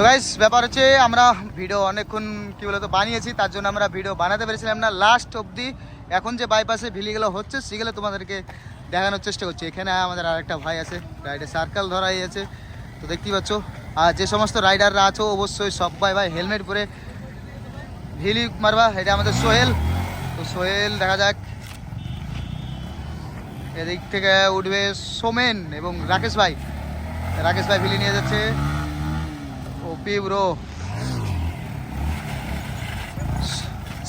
তো গাইস ব্যাপার হচ্ছে আমরা ভিডিও অনেকক্ষণ কি বলতো বানিয়েছি, তার জন্য আমরা ভিডিও বানাতে পেরেছিলাম না। লাস্ট অবধি এখন যে বাইপাসে ভিলিগুলো হচ্ছে, সেগুলো তোমাদেরকে দেখানোর চেষ্টা করছি। এখানে আমাদের আরেকটা ভাই আছে রাইডে সার্কেল ধরাই আছে। তো দেখতেই পাচ্ছ, আর যে সমস্ত রাইডাররা আছো, অবশ্যই সবাই ভাই হেলমেট পরে ভিলি মারবা। এটা আমাদের সোহেল। তো সোহেল, দেখা যাক। এদিক থেকে উঠবে সোমেন এবং রাকেশ ভাই। রাকেশ ভাই ভিলি নিয়ে যাচ্ছে। ওপি ব্রো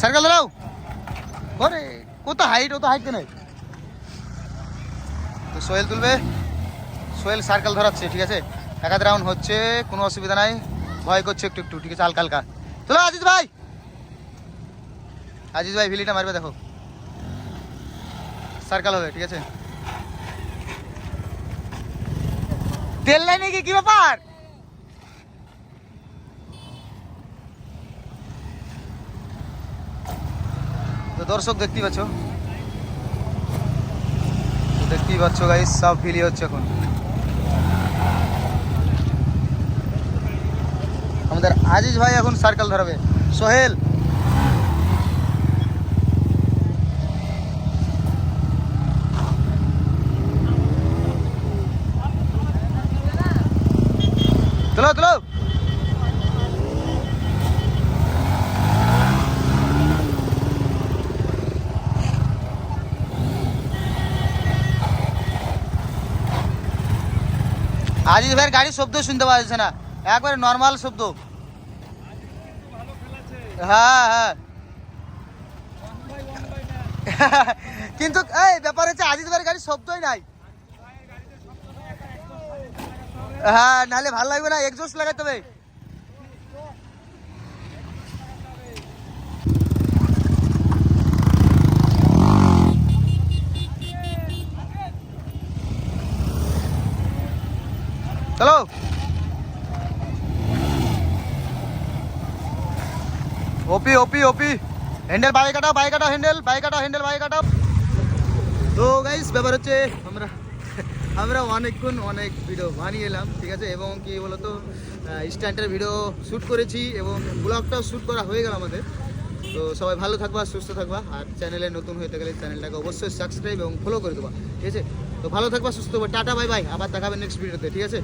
সার্কেল দাঁড়াও ওরে, কত হাইট ও তো হাইট কেন? তো সোহেল তুলবে। সোহেল সার্কেল ধরাচ্ছে, ঠিক আছে? এক রাউন্ড হচ্ছে, কোনো অসুবিধা নাই। ভয় করছে একটু একটু, ঠিক আছে? হালকা হালকা। চলো আজিজ ভাই! আজিজ ভাই, ভিলিটা মারবে, দেখো। সার্কেল হবে, ঠিক আছে? তেল লাইনে কি ব্যাপার? তো দর্শক দেখতেই পাচ্ছ? দেখতেই পাচ্ছ গাইস সব ফিলি হচ্ছে এখন। আমাদের আজিজ ভাই এখন সার্কেল ধরাবে। সোহেল! তোলো তোলো! আজিজ ভাইয়ের গাড়ির শব্দ শুনতে পাওয়া যাচ্ছে না। একবারে নর্মাল শব্দ। হ্যাঁ হ্যাঁ। কিন্তু, এই ব্যাপার হচ্ছে আজিজ ভাইয়ের গাড়ির শব্দই নাই। হ্যাঁ নাহলে ভালো লাগবে না এক্সজস্ট লাগাতে হবে। চলো। ওপি ওপি ওপি। হ্যান্ডেল বাইক কাটাও বাইক কাটাও, হ্যান্ডেল বাইক কাটাও, হ্যান্ডেল বাইক কাটাও। তো গাইস ব্যাপার হচ্ছে আমরা আমরা অনেকক্ষণ অনেক ভিডিও বানিয়ে এলাম, ঠিক আছে? এবং কি বলতো স্ট্যান্ডের ভিডিও শ্যুট করেছি এবং ব্লগটাও শ্যুট করা হয়ে গেল আমাদের। তো সবাই ভালো থাকবা, সুস্থ থাকবা। আর চ্যানেলে নতুন হতে গেলে চ্যানেলটাকে অবশ্যই সাবস্ক্রাইব এবং ফলো করে দেবা, ঠিক আছে? তো ভালো থাকবা সুস্থ হবে। Ta ta bye bye. আবার দেখাবে নেক্সট ভিডিওতে ঠিক আছে?